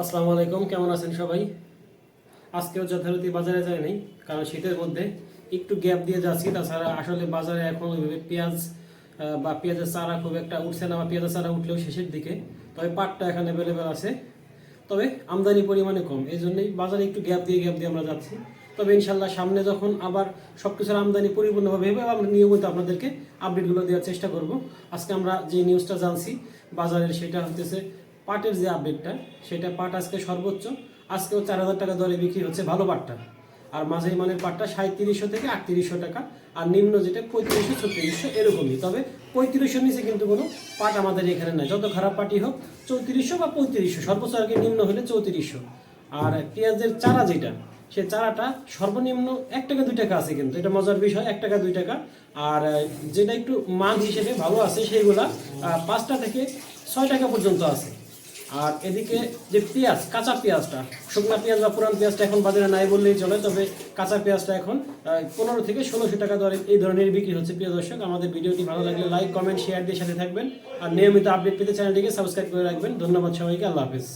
আসসালামু আলাইকুম, কেমন আছেন সবাই? আজকেও যথারীতি বাজারে যায় নাই, কারণ শীতের মধ্যে একটু গ্যাপ দিয়ে যাচ্ছি। তাছাড়া আসলে বাজারে এখন ওইভাবে পেঁয়াজ বা পেঁয়াজের চারা খুব একটা উঠছে না, বা পেঁয়াজের চারা উঠলেও শেষের দিকে। তবে পাটটা এখানে অ্যাভেলেবেল আছে। তবে আমদানি পরিমাণে কম, এই জন্যই বাজারে একটু গ্যাপ দিয়ে গ্যাপ দিয়ে আমরা যাচ্ছি। তবে ইনশাল্লাহ সামনে যখন আবার সব কিছুর আমদানি পরিপূর্ণভাবে হবে, আমরা নিয়মিত আপনাদেরকে আপডেটগুলো দেওয়ার চেষ্টা করব। আজকে আমরা যে নিউজটা জানছি, বাজারের, সেটা হতেছে পাটের যে আপডেটটা সেটা পাট আজকে সর্বোচ্চ। আজকেও চার হাজার টাকা দরে বিক্রি হচ্ছে ভালো পাটটা। আর মাঝারি মানের পাটটা সাঁত্রিশশো থেকে আটত্রিশশো টাকা, আর নিম্ন যেটা পঁয়ত্রিশশো, ছত্রিশশো এরকমই। তবে পঁয়ত্রিশশো নিচে কিন্তু কোনো পাট আমাদের এখানে নাই। যত খারাপ পাটই হোক, চৌত্রিশশো বা পঁয়ত্রিশশো, সর্বোচ্চ আর কি নিম্ন হলে চৌত্রিশশো। আর পেঁয়াজের চারা যেটা, সে চারাটা সর্বনিম্ন এক টাকা, দুই টাকা আছে কিন্তু। এটা মজার বিষয়, এক টাকা, দুই টাকা। আর যেটা একটু মান হিসেবে ভালো আছে, সেইগুলা পাঁচটা থেকে ছয় টাকা পর্যন্ত আছে। আর এদিকে যে পেঁয়াজ, কাঁচা পেঁয়াজটা, শুকনা পেঁয়াজ বা পুরান পেঁয়াজটা এখন বাজারে নাই বললেই চলে, তবে কাঁচা পেঁয়াজটা এখন পনেরো থেকে ষোলোশো টাকা দরে এই ধরনের বিক্রি হচ্ছে, প্রিয় দর্শক। আমাদের ভিডিওটি ভালো লাগলে লাইক কমেন্ট শেয়ার দিয়ে সাথে থাকবেন। আর নিয়মিত আপডেট পেতে চ্যানেলটিকে সাবস্ক্রাইব করে রাখবেন। ধন্যবাদ সবাইকে, আল্লাহ হাফিজ।